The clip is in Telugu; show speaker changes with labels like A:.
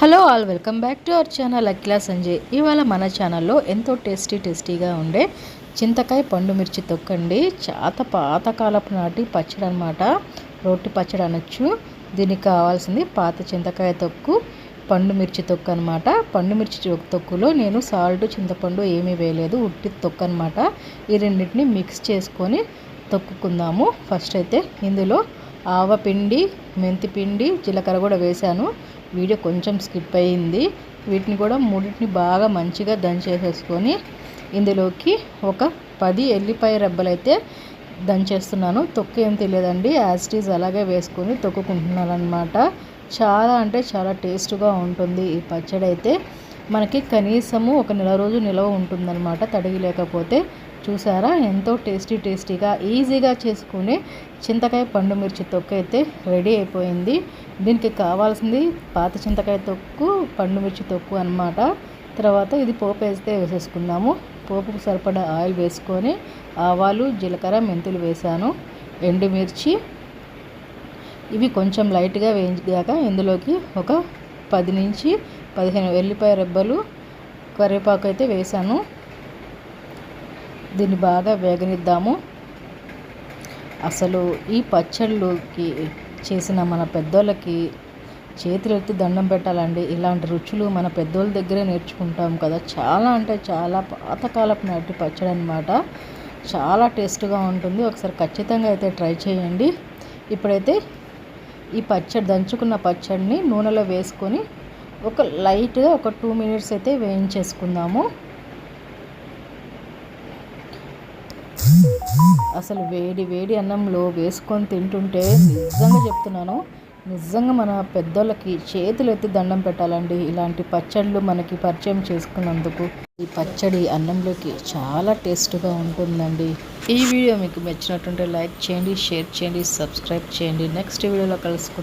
A: Hello all welcome back to our channel Akhila Sanjay. ఇవాళ మన ఛానల్లో ఎంతో టేస్టీ టేస్టీగా ఉండే చింతకాయ పండు మిర్చి తొక్కండి. చాత పాతకాలపు నాటి పచ్చడి అనమాట రోటి పచ్చడి అనొచ్చు. దీనికి కావాల్సింది పాత చింతకాయ తొక్కు పండు మిర్చి తొక్కు అనమాట పండు మిర్చి తొక్కులో నేను సాల్ట్ చింతపండు ఏమీ వేయలేదు. ఉట్టి తొక్కు అనమాట ఈ రెండింటిని మిక్స్ చేసుకొని తొక్కుకుందాము. ఫస్ట్ అయితే ఇందులో ఆవపిండి మెంతిపిండి జీలకర్ర కూడా వేశాను. వీడియో కొంచెం స్కిప్ అయ్యింది. వీటిని కూడా మూడింటిని బాగా మంచిగా దంచేసేసుకొని ఇందులోకి ఒక పది ఎల్లిపాయ రెబ్బలు అయితే దంచేస్తున్నాను. తొక్కు ఏం తెలియదండి. యాజ్ ఈజ్ అలాగే వేసుకొని తొక్కుకుంటున్నాను అనమాట చాలా అంటే చాలా టేస్ట్గా ఉంటుంది ఈ పచ్చడి అయితే మనకి కనీసము ఒక నెల రోజు నిల్వ ఉంటుందన్నమాట తడిగి లేకపోతే. చూసారా? ఎంతో టేస్టీ టేస్టీగా ఈజీగా చేసుకునే చింతకాయ పండు మిర్చి తొక్కు అయితే రెడీ అయిపోయింది. దీనికి కావాల్సింది పాత చింతకాయ తొక్కు పండు మిర్చి తొక్కు అన్నమాట. తర్వాత ఇది పోపు వేస్తే వేసేసుకున్నాము పోపుకు సరిపడా ఆయిల్ వేసుకొని ఆవాలు జీలకర్ర మెంతులు వేసాను. ఎండుమిర్చి ఇవి కొంచెం లైట్గా వేయించాక ఇందులోకి ఒక పది నుంచి పదిహేను వెల్లిపాయ రెబ్బలు కరివేపాకు అయితే వేసాను దీన్ని బాగా వేగనిద్దాము. అసలు ఈ పచ్చళ్ళుకి చేసిన మన పెద్దోళ్ళకి చేతులు ఎత్తి దండం పెట్టాలండి. ఇలాంటి రుచులు మన పెద్దోళ్ళ దగ్గరే నేర్చుకుంటాం కదా. చాలా అంటే చాలా పాతకాలపు నాటి పచ్చడి అనమాట చాలా టేస్ట్గా ఉంటుంది. ఒకసారి ఖచ్చితంగా అయితే ట్రై చేయండి. ఇప్పుడైతే ఈ పచ్చడి దంచుకున్న పచ్చడిని నూనెలో వేసుకొని ఒక లైట్గా ఒక టూ మినిట్స్ అయితే వేయించేసుకుందాము. అసలు వేడి వేడి అన్నంలో వేసుకొని తింటుంటే నిజంగా చెప్తున్నాను నిజంగా మన పెద్దోళ్ళకి చేతులు ఎత్తి దండం పెట్టాలండి. ఇలాంటి పచ్చళ్ళు మనకి పరిచయం చేసుకున్నందుకు ఈ పచ్చడి అన్నంలోకి చాలా టేస్ట్గా ఉంటుందండి. ఈ వీడియో మీకు నచ్చినట్టుంటే లైక్ చేయండి షేర్ చేయండి సబ్స్క్రైబ్ చేయండి. నెక్స్ట్ వీడియోలో కలుసుకుందాం.